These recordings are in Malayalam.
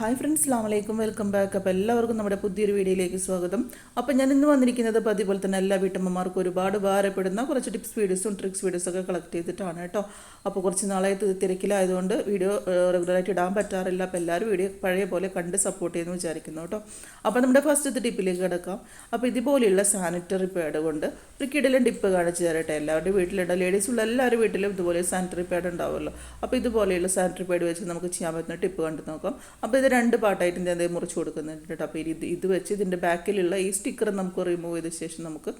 ഹായ് ഫ്രണ്ട്സ് അസ്ലാം വലൈക്കും വെൽക്കം ബാക്ക് അപ്പോൾ എല്ലാവർക്കും നമ്മുടെ പുതിയൊരു വീഡിയോയിലേക്ക് സ്വാഗതം. അപ്പോൾ ഞാൻ ഇന്ന് വന്നിരിക്കുന്നത് അപ്പോൾ അതുപോലെ തന്നെ എല്ലാ വീട്ടമ്മമാർക്കും ഒരുപാട് ഭാരപ്പെടുന്ന കുറച്ച് ടിപ്സ് വീഡിയോസും ട്രിക്സ് വീഡിയോസും ഒക്കെ കളക്ട് ചെയ്തിട്ടാണ് കേട്ടോ. അപ്പോൾ കുറച്ച് നാളായി തിരക്കിലായതുകൊണ്ട് വീഡിയോ റെഗുലറായിട്ട് ഇടാൻ പറ്റാറില്ല. അപ്പോൾ എല്ലാവരും വീഡിയോ പഴയ പോലെ കണ്ട് സപ്പോർട്ട് ചെയ്യുന്നു വിചാരിക്കുന്നു കേട്ടോ. അപ്പോൾ നമ്മുടെ ഫസ്റ്റ് ടിപ്പിലേക്ക് കിടക്കാം. അപ്പോൾ ഇതുപോലെയുള്ള സാനിറ്ററി പാഡ് കൊണ്ട് ഒരു കിടലൻ ടിപ്പ് കാണിച്ചു തരട്ടെ. എല്ലാവരുടെയും വീട്ടിലുണ്ട്. ലേഡീസ് ഉള്ള എല്ലാവരുടെ വീട്ടിലും ഇതുപോലെ സാനിറ്ററി പാഡ് ഉണ്ടാവുമല്ലോ. അപ്പോൾ ഇതുപോലെയുള്ള സാനിറ്ററി പാഡ് വെച്ച് നമുക്ക് ചെയ്യാൻ പറ്റുന്ന ടിപ്പ് കണ്ടു നോക്കാം. അപ്പോൾ ഇത് രണ്ട് പാട്ടായിട്ട് ഞാൻ ദേ മുറിച്ച് കൊടുക്കുന്നുണ്ട് കേട്ടോ. അപ്പോൾ ഇത് ഇത് വെച്ച് ഇതിന്റെ ബാക്കിലുള്ള ഈ സ്റ്റിക്കർ നമുക്ക് റിമൂവ് ചെയ്ത ശേഷം നമുക്ക്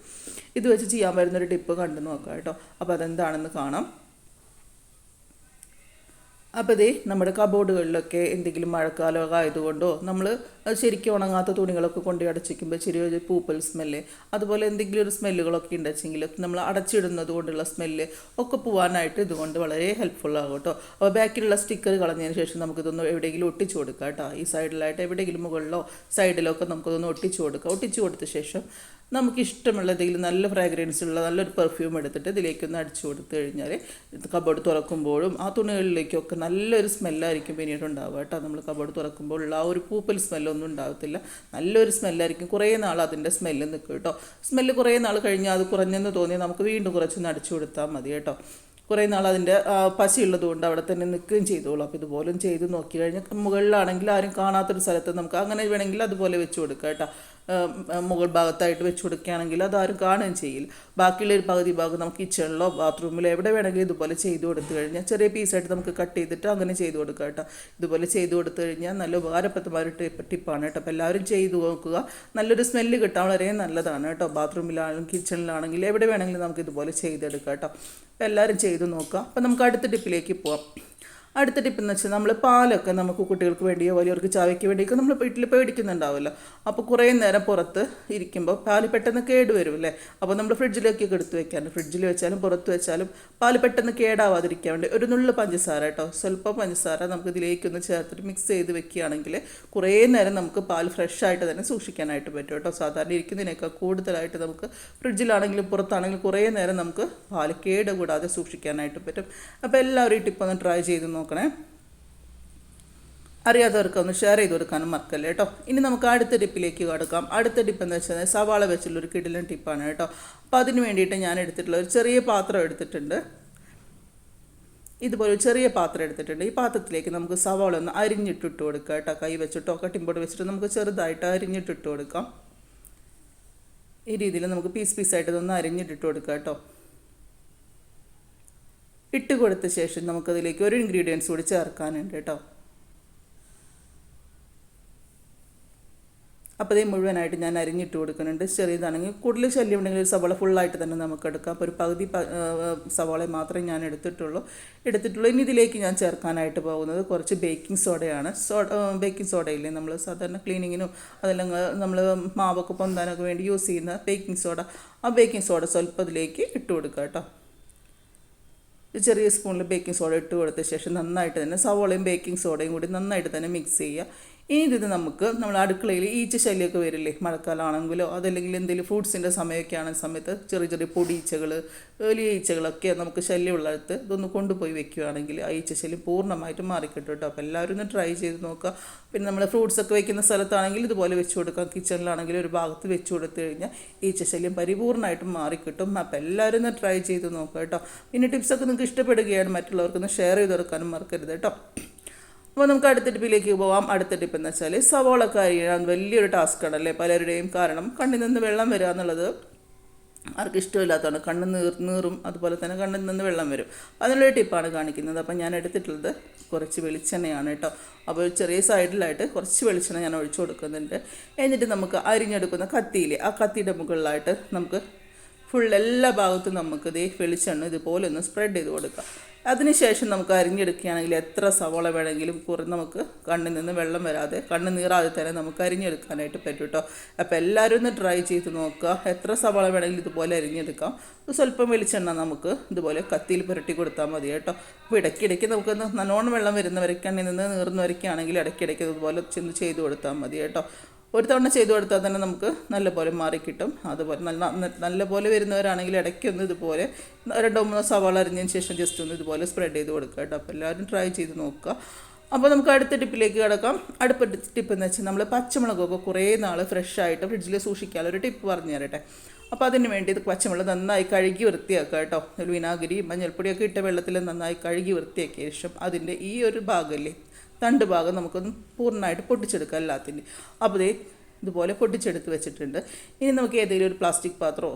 ഇത് വെച്ച് ചെയ്യാൻ വരുന്ന ഒരു ടിപ്പ് കണ്ടു നോക്കാം കേട്ടോ. അപ്പോൾ അതെന്താണെന്ന് കാണാം. അപ്പോൾ ഇതേ നമ്മുടെ കബോർഡുകളിലൊക്കെ എന്തെങ്കിലും മഴക്കാലമൊക്കെ ആയതുകൊണ്ടോ നമ്മൾ ശരിക്കും ഉണങ്ങാത്ത തുണികളൊക്കെ കൊണ്ട് അടച്ചിരിക്കുമ്പോൾ ചെറിയൊരു പൂപ്പൽ സ്മെല്ല് അതുപോലെ എന്തെങ്കിലും ഒരു സ്മെല്ലുകളൊക്കെ ഉണ്ടെച്ചെങ്കിൽ നമ്മൾ അടച്ചിടുന്നത് കൊണ്ടുള്ള സ്മെല്ല് ഒക്കെ പോകാനായിട്ട് ഇതുകൊണ്ട് വളരെ ഹെൽപ്ഫുൾ ആകും കേട്ടോ. അപ്പോൾ ബാക്കിലുള്ള സ്റ്റിക്കർ കളഞ്ഞതിന് ശേഷം നമുക്കിതൊന്ന് എവിടെയെങ്കിലും ഒട്ടിച്ചു കൊടുക്കാം കേട്ടോ. ഈ സൈഡിലായിട്ട് എവിടെയെങ്കിലും മുകളിലോ സൈഡിലോ ഒക്കെ നമുക്കതൊന്ന് ഒട്ടിച്ചു കൊടുക്കാം. ഒട്ടിച്ചു കൊടുത്ത ശേഷം നമുക്ക് ഇഷ്ടമുള്ള എന്തെങ്കിലും നല്ല ഫ്രാഗ്രൻസ് ഉള്ള നല്ലൊരു പെർഫ്യൂം എടുത്തിട്ട് ഇതിലേക്കൊന്ന് അടിച്ചു കൊടുത്തു കഴിഞ്ഞാൽ കബോർഡ് തുറക്കുമ്പോഴും ആ തുണികളിലേക്കൊക്കെ നല്ലൊരു സ്മെല്ലായിരിക്കും പിന്നീട് ഉണ്ടാവുക കേട്ടോ. നമ്മൾ കബോർഡ് തുറക്കുമ്പോൾ ഉള്ള ആ ഒരു പൂപ്പൽ സ്മെല്ലൊന്നും ഉണ്ടാകത്തില്ല നല്ലൊരു സ്മെല്ലായിരിക്കും. കുറേ നാൾ അതിന്റെ സ്മെല്ല് നിൽക്കും കേട്ടോ. സ്മെല്ല് കുറേ നാൾ കഴിഞ്ഞാൽ അത് കുറഞ്ഞെന്ന് തോന്നി നമുക്ക് വീണ്ടും കുറച്ചൊന്ന് അടിച്ചു കൊടുത്താൽ മതി കേട്ടോ. കുറേ നാൾ അതിന്റെ പശയുള്ളത് കൊണ്ട് അവിടെ തന്നെ നിൽക്കുകയും ചെയ്തോളൂ. അപ്പോൾ ഇതുപോലും ചെയ്ത് നോക്കി കഴിഞ്ഞാൽ മുകളിലാണെങ്കിൽ ആരും കാണാത്തൊരു സ്ഥലത്ത് നമുക്ക് അങ്ങനെ വേണമെങ്കിൽ അതുപോലെ വെച്ച് കൊടുക്കാം കേട്ടോ. മുകൾ ഭാഗത്തായിട്ട് വെച്ച് കൊടുക്കുകയാണെങ്കിൽ അതാരും കാണുകയും ചെയ്യില്ല. ബാക്കിയുള്ള ഒരു പകുതി ഭാഗം നമുക്ക് കിച്ചണിലോ ബാത്റൂമിലോ എവിടെ വേണമെങ്കിലും ഇതുപോലെ ചെയ്ത് കൊടുത്തു കഴിഞ്ഞാൽ ചെറിയ പീസായിട്ട് നമുക്ക് കട്ട് ചെയ്തിട്ട് അങ്ങനെ ചെയ്ത് കൊടുക്കാം കേട്ടോ. ഇതുപോലെ ചെയ്ത് കൊടുത്തു കഴിഞ്ഞാൽ നല്ല ഉപകാരപ്രദമായ ഒരു ടിപ്പ് ടിപ്പാണ് കേട്ടോ. അപ്പോൾ എല്ലാവരും ചെയ്ത് നോക്കുക. നല്ലൊരു സ്മെല്ല് കിട്ടാൻ വളരെ നല്ലതാണ് കേട്ടോ. ബാത്റൂമിലാണെങ്കിലും കിച്ചണിലാണെങ്കിലും എവിടെ വേണമെങ്കിലും നമുക്ക് ഇതുപോലെ ചെയ്തെടുക്കാം കേട്ടോ. എല്ലാവരും ചെയ്ത് നോക്കുക. അപ്പോൾ നമുക്ക് അടുത്ത ടിപ്പിലേക്ക് പോവാം. അടുത്ത ടിപ്പ് എന്ന് വെച്ചാൽ നമ്മൾ പാലൊക്കെ നമുക്ക് കുട്ടികൾക്ക് വേണ്ടിയോ വലിയവർക്ക് ചായയ്ക്ക് വേണ്ടിയൊക്കെ നമ്മൾ വീട്ടിൽ മേടിക്കുന്നുണ്ടാവുമല്ലോ അപ്പോൾ കുറേ നേരം പുറത്ത് ഇരിക്കുമ്പോൾ പാൽ പെട്ടെന്ന് കേട് വരുമല്ലേ അപ്പോൾ നമ്മൾ ഫ്രിഡ്ജിലേക്കൊക്കെ എടുത്ത് വെക്കാറുണ്ട് ഫ്രിഡ്ജിൽ വെച്ചാലും പുറത്ത് വെച്ചാലും പാൽ പെട്ടെന്ന് കേടാവാതിരിക്കാൻ വേണ്ടി ഒരു നുള്ള പഞ്ചസാര കേട്ടോ സ്വല്പം പഞ്ചസാര നമുക്ക് ഇതിലേക്കൊന്ന് ചേർത്തിട്ട് മിക്സ് ചെയ്ത് വെക്കുകയാണെങ്കിൽ കുറേ നേരം നമുക്ക് പാൽ ഫ്രഷ് ആയിട്ട് തന്നെ സൂക്ഷിക്കാനായിട്ട് പറ്റും കേട്ടോ സാധാരണ ഇരിക്കുന്നതിനേക്കാൾ കൂടുതലായിട്ട് നമുക്ക് ഫ്രിഡ്ജിലാണെങ്കിലും പുറത്താണെങ്കിലും കുറേ നേരം നമുക്ക് പാൽ കേട് കൂടാതെ സൂക്ഷിക്കാനായിട്ട് പറ്റും. അപ്പോൾ എല്ലാവരും ഈ ടിപ്പ് ഒന്ന് ട്രൈ ചെയ്ത് നോക്കണേ. അറിയാത്തവർക്ക് ഒന്ന് ഷെയർ ചെയ്ത് കൊടുക്കാനും മറക്കല്ലേ കേട്ടോ. ഇനി നമുക്ക് അടുത്ത ടിപ്പിലേക്ക് കടക്കാം. അടുത്ത ടിപ്പ് എന്ന് വെച്ചാൽ സവാള വെച്ചുള്ള ഒരു കിടിലൻ ടിപ്പാണ് കേട്ടോ. അപ്പോൾ അതിന് വേണ്ടിയിട്ട് ഞാൻ എടുത്തിട്ടുള്ള ഒരു ചെറിയ പാത്രം എടുത്തിട്ടുണ്ട്. ഇതുപോലെ ഒരു ചെറിയ പാത്രം എടുത്തിട്ടുണ്ട്. ഈ പാത്രത്തിലേക്ക് നമുക്ക് സവാള ഒന്ന് അരിഞ്ഞിട്ടിട്ട് കൊടുക്കാം കേട്ടോ. കൈ വെച്ചിട്ടോ കട്ടിമ്പോട്ട് വെച്ചിട്ട് നമുക്ക് ചെറുതായിട്ട് അരിഞ്ഞിട്ടിട്ട് കൊടുക്കാം. ഈ രീതിയിൽ നമുക്ക് പീസ് പീസായിട്ട് ഇതൊന്ന് അരിഞ്ഞിട്ടിട്ട് കൊടുക്കാം കേട്ടോ. ഇട്ട് കൊടുത്ത ശേഷം നമുക്കതിലേക്ക് ഒരു ഇൻഗ്രീഡിയൻസ് കൂടി ചേർക്കാനുണ്ട് കേട്ടോ. അപ്പോൾ ഇതേ മുഴുവനായിട്ട് ഞാൻ അരിഞ്ഞിട്ട് കൊടുക്കുന്നുണ്ട്. ചെറിയതാണെങ്കിൽ കൂടുതൽ ശല്യം ഉണ്ടെങ്കിൽ ഒരു സവാള ഫുള്ളായിട്ട് തന്നെ നമുക്ക് എടുക്കാം. അപ്പോൾ ഒരു പകുതി സവാള മാത്രമേ ഞാൻ എടുത്തിട്ടുള്ളൂ. എടുത്തിട്ടുള്ളൂ. ഇനി ഇതിലേക്ക് ഞാൻ ചേർക്കാനായിട്ട് പോകുന്നത് കുറച്ച് ബേക്കിംഗ് സോഡയാണ് സോഡ ബേക്കിംഗ് സോഡയില്ലേ നമ്മൾ സാധാരണ ക്ലീനിങ്ങിനും അതെല്ലാം നമ്മൾ മാവൊക്കെ പൊന്താനൊക്കെ വേണ്ടി യൂസ് ചെയ്യുന്ന ബേക്കിംഗ് സോഡ ആ ബേക്കിംഗ് സോഡ സ്വല്പം ഇതിലേക്ക് ഇട്ട് കൊടുക്കുക കേട്ടോ. ഒരു ചെറിയ സ്പൂണിൽ ബേക്കിംഗ് സോഡ ഇട്ട് കൊടുത്ത ശേഷം നന്നായിട്ട് തന്നെ സവോളയും ബേക്കിംഗ് സോഡയും കൂടി നന്നായിട്ട് തന്നെ മിക്സ് ചെയ്യുക. ഇനി ഇത് നമുക്ക് നമ്മൾ അടുക്കളയിൽ ഈച്ച ശല്യമൊക്കെ വരില്ലേ? മഴക്കാലമാണെങ്കിലോ അതല്ലെങ്കിൽ എന്തെങ്കിലും ഫ്രൂട്ട്സിന്റെ സമയമൊക്കെ ആണെങ്കിൽ സമയത്ത് ചെറിയ ചെറിയ പൊടിയീച്ചകൾ വലിയ ഈച്ചകളൊക്കെ നമുക്ക് ശല്യമുള്ള ശല്യമുള്ളിടത്ത് ഇതൊന്ന് കൊണ്ടുപോയി വെക്കുകയാണെങ്കിൽ ആ ഈച്ച ശല്യം പൂർണമായിട്ടും മാറിക്കിട്ടും കേട്ടോ അപ്പോൾ എല്ലാവരും ഒന്ന് ട്രൈ ചെയ്ത് നോക്കുക. പിന്നെ നമ്മൾ ഫ്രൂട്ട്സ് ഒക്കെ വെക്കുന്ന സ്ഥലത്താണെങ്കിൽ ഇതുപോലെ വെച്ച് കൊടുക്കാം. കിച്ചണിലാണെങ്കിൽ ഒരു ഭാഗത്ത് വെച്ച് കൊടുത്തു കഴിഞ്ഞാൽ ഈച്ച ശല്യം പരിപൂർണമായിട്ടും മാറിക്കിട്ടും. അപ്പോൾ എല്ലാവരും ഒന്ന് ട്രൈ ചെയ്ത് നോക്കുക കേട്ടോ പിന്നെ ടിപ്സൊക്കെ നിങ്ങൾക്ക് ഇഷ്ടപ്പെടുകയാണ്. മറ്റുള്ളവർക്കൊന്ന് ഷെയർ ചെയ്ത് കൊടുക്കാനും മറക്കരുത് കേട്ടോ അപ്പോൾ നമുക്ക് അടുത്ത ടിപ്പിലേക്ക് പോവാം. അടുത്ത ടിപ്പ് എന്ന് വെച്ചാൽ സവോളൊക്കെ അരിയാൻ വലിയൊരു ടാസ്ക് ആണല്ലേ പലരുടെയും കാരണം കണ്ണിൽ നിന്ന് വെള്ളം വരിക എന്നുള്ളത് ആർക്കും ഇഷ്ടമില്ലാത്തതാണ്. കണ്ണ് നീർ നീറും അതുപോലെ തന്നെ കണ്ണിൽ നിന്ന് വെള്ളം വരും. അതിനുള്ളൊരു ടിപ്പാണ് കാണിക്കുന്നത്. അപ്പം ഞാൻ എടുത്തിട്ടുള്ളത് കുറച്ച് വെളിച്ചെണ്ണയാണ് കേട്ടോ. അപ്പോൾ ചെറിയ സൈഡിലായിട്ട് കുറച്ച് വെളിച്ചെണ്ണ ഞാൻ ഒഴിച്ചു കൊടുക്കുന്നുണ്ട്. എന്നിട്ട് നമുക്ക് അരിഞ്ഞെടുക്കുന്ന കത്തിയിൽ ആ കത്തിയുടെ മുകളിലായിട്ട് നമുക്ക് ഫുൾ എല്ലാ ഭാഗത്തും നമുക്ക് ദേ വെളിച്ചെണ്ണ ഇതുപോലെ ഒന്ന് സ്പ്രെഡ് ചെയ്ത് കൊടുക്കാം. അതിനുശേഷം നമുക്ക് അരിഞ്ഞെടുക്കുകയാണെങ്കിൽ എത്ര സവോള വേണമെങ്കിലും കുറേ നമുക്ക് കണ്ണിൽ നിന്ന് വെള്ളം വരാതെ കണ്ണ് നീറാതെ തന്നെ നമുക്ക് അരിഞ്ഞെടുക്കാനായിട്ട് പറ്റും കേട്ടോ അപ്പോൾ എല്ലാവരും ഒന്ന് ട്രൈ ചെയ്ത് നോക്കുക. എത്ര സവോള വേണമെങ്കിലും ഇതുപോലെ അരിഞ്ഞെടുക്കാം. സ്വല്പം വെളിച്ചെണ്ണ നമുക്ക് ഇതുപോലെ കത്തിയിൽ പുരട്ടി കൊടുത്താൽ മതി കേട്ടോ. അപ്പോൾ ഇടയ്ക്കിടയ്ക്ക് നമുക്ക് നല്ലോണം വെള്ളം വരുന്നവരൊക്കെ കണ്ണിൽ നിന്ന് നീർന്നവരൊക്കെയാണെങ്കിൽ ഇടയ്ക്കിടയ്ക്ക് ഇതുപോലെ ചെന്ന് ചെയ്ത് കൊടുത്താൽ മതി കേട്ടോ. ഒരു തവണ ചെയ്തു കൊടുത്താൽ തന്നെ നമുക്ക് നല്ലപോലെ മാറിക്കിട്ടും. അതുപോലെ നല്ല നല്ലപോലെ വരുന്നവരാണെങ്കിൽ ഇടയ്ക്കൊന്ന് ഇതുപോലെ രണ്ടോ മൂന്നോ സവാള അരിഞ്ഞതിന് ശേഷം ജസ്റ്റ് ഒന്ന് ഇതുപോലെ സ്പ്രെഡ് ചെയ്ത് കൊടുക്കുക കേട്ടോ. അപ്പോൾ എല്ലാവരും ട്രൈ ചെയ്ത് നോക്കുക. അപ്പോൾ നമുക്ക് അടുത്ത ടിപ്പിലേക്ക് കിടക്കാം. അടുത്ത ടിപ്പ് എന്ന് വെച്ചാൽ നമ്മൾ പച്ചമുളകൊക്കെ കുറേ നാൾ ഫ്രഷ് ആയിട്ട് ഫ്രിഡ്ജിൽ സൂക്ഷിക്കാനുള്ള ഒരു ടിപ്പ് പറഞ്ഞു തരട്ടെ. അപ്പോൾ അതിന് വേണ്ടി ഇത് പച്ചമുളക് നന്നായി കഴുകി വൃത്തിയാക്കുക കേട്ടോ. വിനാഗിരി മഞ്ഞൾപ്പൊടിയൊക്കെ ഇട്ട വെള്ളത്തിൽ നന്നായി കഴുകി വൃത്തിയാക്കിയ ശേഷം അതിന്റെ ഈ ഒരു ഭാഗമല്ലേ തണ്ട് ഭാഗം നമുക്കൊന്ന് പൂർണമായിട്ട് പൊട്ടിച്ചെടുക്കാം എല്ലാത്തിന്റെ അപ്പോൾ ഇതുപോലെ പൊട്ടിച്ചെടുത്ത് വെച്ചിട്ടുണ്ട്. ഇനി നമുക്ക് ഏതെങ്കിലും ഒരു പ്ലാസ്റ്റിക് പാത്രമോ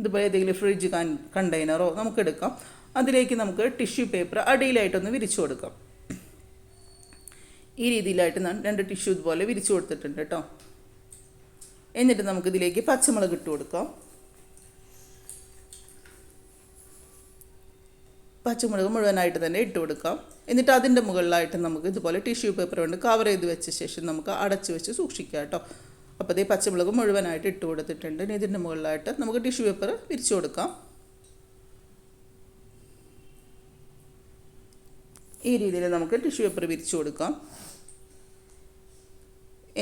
ഇതുപോലെ ഏതെങ്കിലും ഫ്രിഡ്ജ് കണ്ടെയ്നറോ നമുക്ക് എടുക്കാം അതിലേക്ക് നമുക്ക് ടിഷ്യൂ പേപ്പർ അടിയിലായിട്ടൊന്ന് വിരിച്ചു കൊടുക്കാം. ഈ രീതിയിലായിട്ട് രണ്ട് ടിഷ്യൂ ഇതുപോലെ വിരിച്ചു കൊടുത്തിട്ടുണ്ട് കേട്ടോ. എന്നിട്ട് നമുക്ക് ഇതിലേക്ക് പച്ചമുളക് ഇട്ട് കൊടുക്കാം. പച്ചമുളക് മുഴുവനായിട്ട് തന്നെ ഇട്ട് കൊടുക്കാം. എന്നിട്ട് അതിന്റെ മുകളിലായിട്ട് നമുക്ക് ഇതുപോലെ ടിഷ്യൂ പേപ്പർ കൊണ്ട് കവർ ചെയ്ത് വെച്ച ശേഷം നമുക്ക് അടച്ച് വെച്ച് സൂക്ഷിക്കാം കേട്ടോ. അപ്പോൾ ഇതേ പച്ചമുളക് മുഴുവനായിട്ട് ഇട്ട് കൊടുത്തിട്ടുണ്ട്. ഇനി ഇതിന്റെ മുകളിലായിട്ട് നമുക്ക് ടിഷ്യൂ പേപ്പർ വിരിച്ചു കൊടുക്കാം. ഈ രീതിയിൽ നമുക്ക് ടിഷ്യൂ പേപ്പർ വിരിച്ചു കൊടുക്കാം.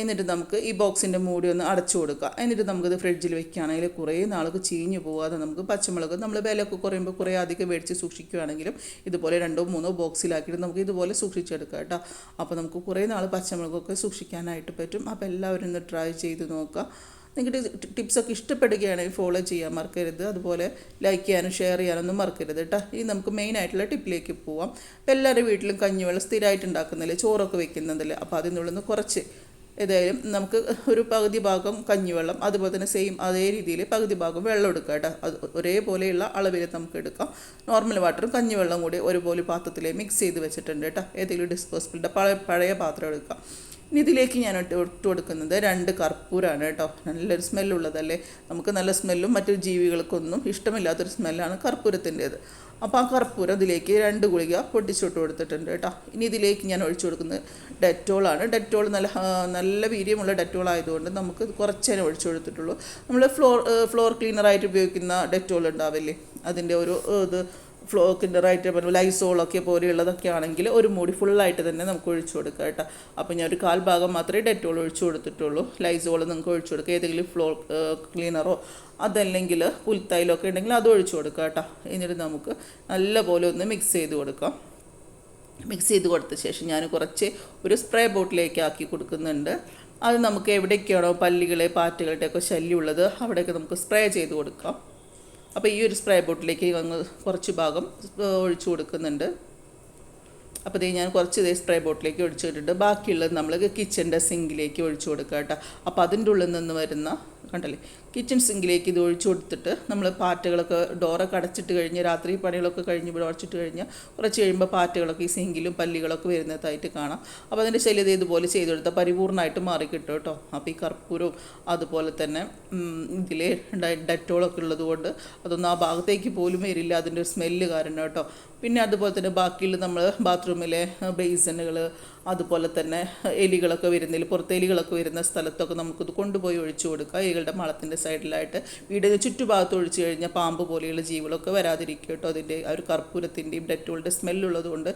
എന്നിട്ട് നമുക്ക് ഈ ബോക്സിന്റെ മൂടി ഒന്ന് അടച്ചു കൊടുക്കുക. എന്നിട്ട് നമുക്കിത് ഫ്രിഡ്ജിൽ വെക്കുകയാണെങ്കിൽ കുറേ നാൾക്ക് ചീഞ്ഞു പോകാതെ നമുക്ക് പച്ചമുളക് നമ്മൾ വിലയൊക്കെ കുറയുമ്പോൾ കുറേ അധികം മേടിച്ച് സൂക്ഷിക്കുകയാണെങ്കിലും ഇതുപോലെ രണ്ടോ മൂന്നോ ബോക്സിലാക്കിയിട്ട് നമുക്ക് ഇതുപോലെ സൂക്ഷിച്ചെടുക്കാം കേട്ടോ. അപ്പോൾ നമുക്ക് കുറേ നാൾ പച്ചമുളകൊക്കെ സൂക്ഷിക്കാനായിട്ട് പറ്റും. അപ്പോൾ എല്ലാവരും ഒന്ന് ട്രൈ ചെയ്ത് നോക്കുക. നിങ്ങൾക്ക് ടിപ്സൊക്കെ ഇഷ്ടപ്പെടുകയാണെങ്കിൽ ഫോളോ ചെയ്യാൻ മറക്കരുത്. അതുപോലെ ലൈക്ക് ചെയ്യാനും ഷെയർ ചെയ്യാനൊന്നും മറക്കരുത് കേട്ടോ. ഇനി നമുക്ക് മെയിൻ ആയിട്ടുള്ള ടിപ്പിലേക്ക് പോവാം. എല്ലാവരുടെ വീട്ടിലും കഞ്ഞിവെള്ളം സ്ഥിരമായിട്ട് ഉണ്ടാക്കുന്നില്ലേ? ചോറൊക്കെ വെക്കുന്നതല്ലേ അപ്പോൾ അതിനുള്ളിൽ നിന്ന് കുറച്ച് ഏതായാലും നമുക്ക് ഒരു പകുതി ഭാഗം കഞ്ഞിവെള്ളം അതുപോലെ തന്നെ സെയിം അതേ രീതിയിൽ പകുതി ഭാഗം വെള്ളം എടുക്കുക കേട്ടോ. അത് ഒരേപോലെയുള്ള അളവിൽ നമുക്ക് എടുക്കാം. നോർമൽ വാട്ടറും കഞ്ഞിവെള്ളം കൂടി ഒരുപോലെ പാത്രത്തിൽ മിക്സ് ചെയ്ത് വെച്ചിട്ടുണ്ട് കേട്ടോ. ഏതെങ്കിലും ഡിസ്പോസിബിളിന്റെ പഴയ പഴയ പാത്രം എടുക്കാം. ഇനി ഇതിലേക്ക് ഞാൻ ഇട്ട് ഇട്ട് കൊടുക്കുന്നത് രണ്ട് കർപ്പൂരമാണ് കേട്ടോ. നല്ലൊരു സ്മെല്ലുള്ളതല്ലേ നമുക്ക് നല്ല സ്മെല്ലും മറ്റു ജീവികൾക്കൊന്നും ഇഷ്ടമില്ലാത്തൊരു സ്മെല്ലാണ് കർപ്പൂരത്തിന്റേത്. അപ്പോൾ ആ കർപ്പൂരം ഇതിലേക്ക് രണ്ട് ഗുളിക പൊട്ടിച്ചിട്ട് കൊടുത്തിട്ടുണ്ട് കേട്ടോ. ഇനി ഇതിലേക്ക് ഞാൻ ഒഴിച്ചു കൊടുക്കുന്നത് ഡെറ്റോളാണ് ഡെറ്റോൾ നല്ല നല്ല വീര്യമുള്ള ഡെറ്റോൾ ആയതുകൊണ്ട് നമുക്ക് കുറച്ചേ ഒഴിച്ചു കൊടുത്തിട്ടുള്ളൂ. നമ്മൾ ഫ്ലോർ ഫ്ലോർ ക്ലീനറായിട്ട് ഉപയോഗിക്കുന്ന ഡെറ്റോൾ ഉണ്ടാവില്ലേ? അതിന്റെ ഒരു ഇത് ഫ്ലോ കിൻഡറായിട്ട് ലൈസോളൊക്കെ പോലെയുള്ളതൊക്കെ ആണെങ്കിൽ ഒരു മുടി ഫുള്ളായിട്ട് തന്നെ നമുക്ക് ഒഴിച്ചു കൊടുക്കാം കേട്ടോ. അപ്പോൾ ഞാൻ ഒരു കാൽ ഭാഗം മാത്രമേ ഡെറ്റോൾ ഒഴിച്ചു കൊടുത്തിട്ടുള്ളൂ. ലൈസോൾ നിങ്ങൾക്ക് ഒഴിച്ചു കൊടുക്കുക ഏതെങ്കിലും ഫ്ലോ ക്ലീനറോ അതല്ലെങ്കിൽ പുൽത്തൈലൊക്കെ ഉണ്ടെങ്കിൽ അത് ഒഴിച്ചു കൊടുക്കുക കേട്ടോ. എന്നിട്ട് നമുക്ക് നല്ലപോലെ ഒന്ന് മിക്സ് ചെയ്ത് കൊടുക്കാം. മിക്സ് ചെയ്ത് കൊടുത്ത ശേഷം ഞാൻ കുറച്ച് ഒരു സ്പ്രേ ബോട്ടിലേക്ക് ആക്കി കൊടുക്കുന്നുണ്ട്. അത് നമുക്ക് എവിടേക്കാണോ പല്ലികളെ പാറ്റുകളുടെയൊക്കെ ശല്യമുള്ളത് അവിടെയൊക്കെ നമുക്ക് സ്പ്രേ ചെയ്ത് കൊടുക്കാം. അപ്പോൾ ഈ ഒരു സ്പ്രേ ബോട്ടിലേക്ക് അങ്ങ് കുറച്ച് ഭാഗം ഒഴിച്ചു കൊടുക്കുന്നുണ്ട്. അപ്പോൾ ഇതേ ഞാൻ കുറച്ച് ഇതേ സ്പ്രേ ബോട്ടിലേക്ക് ഒഴിച്ചു ഒഴിച്ചിട്ടുണ്ട് ബാക്കിയുള്ളത് നമ്മൾ കിച്ചന്റെ സിങ്കിലേക്ക് ഒഴിച്ചു കൊടുക്കുക കേട്ടോ അപ്പോൾ അതിന്റെ ഉള്ളിൽ നിന്ന് വരുന്ന കണ്ടല്ലേ? കിച്ചൺ സിങ്കിലേക്ക് ഇത് ഒഴിച്ചു കൊടുത്തിട്ട് നമ്മൾ പാറ്റകളൊക്കെ ഡോറൊക്കെ അടച്ചിട്ട് കഴിഞ്ഞ് രാത്രി പണികളൊക്കെ കഴിഞ്ഞ് ഇവിടെ അടച്ചിട്ട് കഴിഞ്ഞ് കുറച്ച് കഴിയുമ്പോൾ പാറ്റകളൊക്കെ ഈ സിങ്കിലും പല്ലികളൊക്കെ വരുന്നതായിട്ട് കാണാം. അപ്പോൾ അതിന്റെ ശല്യത ഇതുപോലെ ചെയ്തു കൊടുത്താൽ പരിപൂർണമായിട്ട് മാറി കിട്ടും കേട്ടോ. അപ്പോൾ ഈ കർപ്പൂരവും അതുപോലെ തന്നെ ഇതിൽ ഡെറ്റോളൊക്കെ ഉള്ളത് കൊണ്ട് അതൊന്നും ആ ഭാഗത്തേക്ക് പോലും വരില്ല. അതിന്റെ ഒരു സ്മെല്ല് കാരണം കേട്ടോ. പിന്നെ അതുപോലെ തന്നെ ബാക്കിയുള്ള നമ്മൾ ബാത്റൂമിലെ ബേസനുകൾ അതുപോലെ തന്നെ എലികളൊക്കെ വരുന്നതിൽ പുറത്തെലികളൊക്കെ വരുന്ന സ്ഥലത്തൊക്കെ നമുക്കിത് കൊണ്ടുപോയി ഒഴിച്ചു കൊടുക്കുക എലികളുടെ മളത്തിന്റെ സൈഡിലായിട്ട് വീടിന് ചുറ്റുഭാഗത്ത് ഒഴിച്ചു കഴിഞ്ഞാൽ പാമ്പ് പോലെയുള്ള ജീവികളൊക്കെ വരാതിരിക്കും കേട്ടോ. അതിന്റെ ആ ഒരു കർപ്പൂരത്തിന്റെയും ഡെറ്റോളിന്റെ സ്മെല്ലുള്ളത് കൊണ്ട്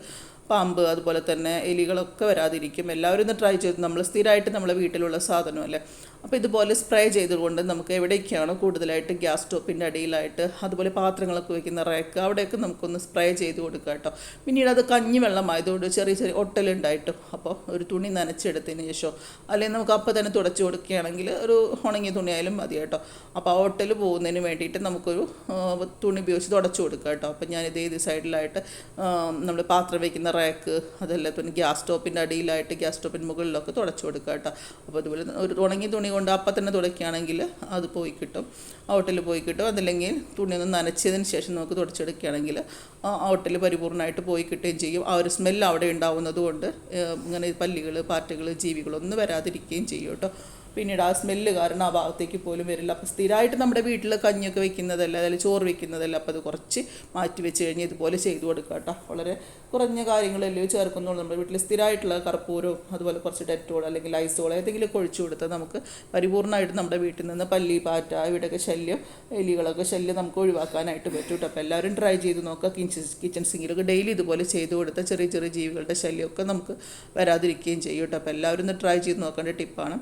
പാമ്പ് അതുപോലെ തന്നെ എലികളൊക്കെ വരാതിരിക്കും. എല്ലാവരും ഒന്ന് ട്രൈ ചെയ്ത് നമ്മൾ സ്ഥിരമായിട്ട് നമ്മളെ വീട്ടിലുള്ള സാധനം അല്ലേ? അപ്പോൾ ഇതുപോലെ സ്പ്രേ ചെയ്തുകൊണ്ട് നമുക്ക് എവിടേക്കാണോ കൂടുതലായിട്ട് ഗ്യാസ് സ്റ്റോപ്പിന്റെ അടിയിലായിട്ട് അതുപോലെ പാത്രങ്ങളൊക്കെ വെക്കുന്ന റേക്ക് അവിടെയൊക്കെ നമുക്കൊന്ന് സ്പ്രേ ചെയ്ത് കൊടുക്കുക കേട്ടോ. പിന്നീട് അത് കഞ്ഞി വെള്ളമായതുകൊണ്ട് ചെറിയ ചെറിയ ഒട്ടലുണ്ടായിട്ടും. അപ്പോൾ ഒരു തുണി നനച്ചെടുത്തതിന് ശേഷം അല്ലെങ്കിൽ നമുക്ക് അപ്പോൾ തന്നെ തുടച്ചു കൊടുക്കുകയാണെങ്കിൽ ഒരു ഉണങ്ങിയ തുണിയായാലും മതി കേട്ടോ അപ്പോൾ ആ ഒട്ടൽ പോകുന്നതിന് വേണ്ടിയിട്ട് നമുക്കൊരു തുണി ഉപയോഗിച്ച് തുടച്ചു കൊടുക്കുക കേട്ടോ. അപ്പോൾ ഞാൻ ഇതേ ഇത് സൈഡിലായിട്ട് നമ്മൾ പാത്രം വയ്ക്കുന്ന റാക്ക് അതല്ല പിന്നെ ഗ്യാസ് സ്റ്റോപ്പിന്റെ അടിയിലായിട്ട് ഗ്യാസ് സ്റ്റോപ്പിന്റെ മുകളിലൊക്കെ തുടച്ചു കൊടുക്കുക കേട്ടോ. അപ്പോൾ അതുപോലെ ഒരു ഉണങ്ങിയ തുണി കൊണ്ട് അപ്പം തന്നെ തുടക്കുകയാണെങ്കിൽ അത് പോയി കിട്ടും. ഹോട്ടലിൽ പോയി കിട്ടും. അതല്ലെങ്കിൽ തുണി ഒന്ന് നനച്ചതിന് ശേഷം നമുക്ക് തുടച്ചെടുക്കുകയാണെങ്കിൽ ഔട്ടിൽ പരിപൂർണമായിട്ട് പോയി കിട്ടുകയും ചെയ്യും. ആ ഒരു സ്മെല്ല് അവിടെ ഉണ്ടാവുന്നത് കൊണ്ട് ഇങ്ങനെ പല്ലികൾ പാറ്റകൾ ജീവികളൊന്നും വരാതിരിക്കുകയും ചെയ്യും കേട്ടോ. പിന്നീട് ആ സ്മെല്ല് കാരണം ആ ഭാഗത്തേക്ക് പോലും വരില്ല. അപ്പോൾ സ്ഥിരമായിട്ട് നമ്മുടെ വീട്ടിൽ കഞ്ഞിയൊക്കെ വെക്കുന്നതല്ല അല്ലെങ്കിൽ ചോറ് വെക്കുന്നതല്ല അപ്പോൾ അത് കുറച്ച് മാറ്റി വെച്ച് കഴിഞ്ഞ് ഇതുപോലെ ചെയ്തു കൊടുക്കുക കേട്ടോ. വളരെ കുറഞ്ഞ കാര്യങ്ങളല്ലേ ചേർക്കുന്നുള്ളൂ. നമ്മുടെ വീട്ടിൽ സ്ഥിരമായിട്ടുള്ള കർപ്പൂരവും അതുപോലെ കുറച്ച് ഡെറ്റോൾ അല്ലെങ്കിൽ ഐസോൾ ഏതെങ്കിലും ഒഴിച്ചു കൊടുത്താൽ നമുക്ക് പരിപൂർണമായിട്ട് നമ്മുടെ വീട്ടിൽ നിന്ന് പല്ലി പാറ്റ ഇവിടെയൊക്കെ ശല്യം എലികളൊക്കെ ശല്യം നമുക്ക് ഒഴിവാക്കാനായിട്ട് പറ്റും കേട്ടോ. അപ്പോൾ എല്ലാവരും ട്രൈ ചെയ്ത് നോക്കുക. കിച്ചൺ കിച്ചൺ സിങ്കിലൊക്കെ ഡെയിലി ഇതുപോലെ ചെയ്തു കൊടുത്താൽ ചെറിയ ചെറിയ ജീവികളുടെ ശല്യമൊക്കെ നമുക്ക് വരാതിരിക്കുകയും ചെയ്യും കേട്ടോ. അപ്പോൾ എല്ലാവരും ഒന്ന് ട്രൈ ചെയ്ത് നോക്കേണ്ട ടിപ്പാണ്.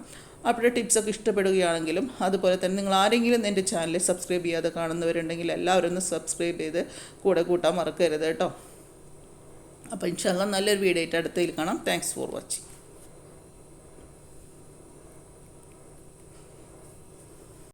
അവരുടെ ടിപ്സൊക്കെ ഇഷ്ടപ്പെടുകയാണെങ്കിലും അതുപോലെ തന്നെ നിങ്ങൾ ആരെങ്കിലും എന്റെ ചാനൽ സബ്സ്ക്രൈബ് ചെയ്യാതെ കാണുന്നവരുണ്ടെങ്കിൽ എല്ലാവരും ഒന്ന് സബ്സ്ക്രൈബ് ചെയ്ത് കൂടെ കൂട്ടാൻ മറക്കരുത് കേട്ടോ. അപ്പോൾ ഇൻഷാല്ല നല്ലൊരു വീഡിയോ ആയിട്ട് അടുത്തതിൽ കാണാം. Thanks for watching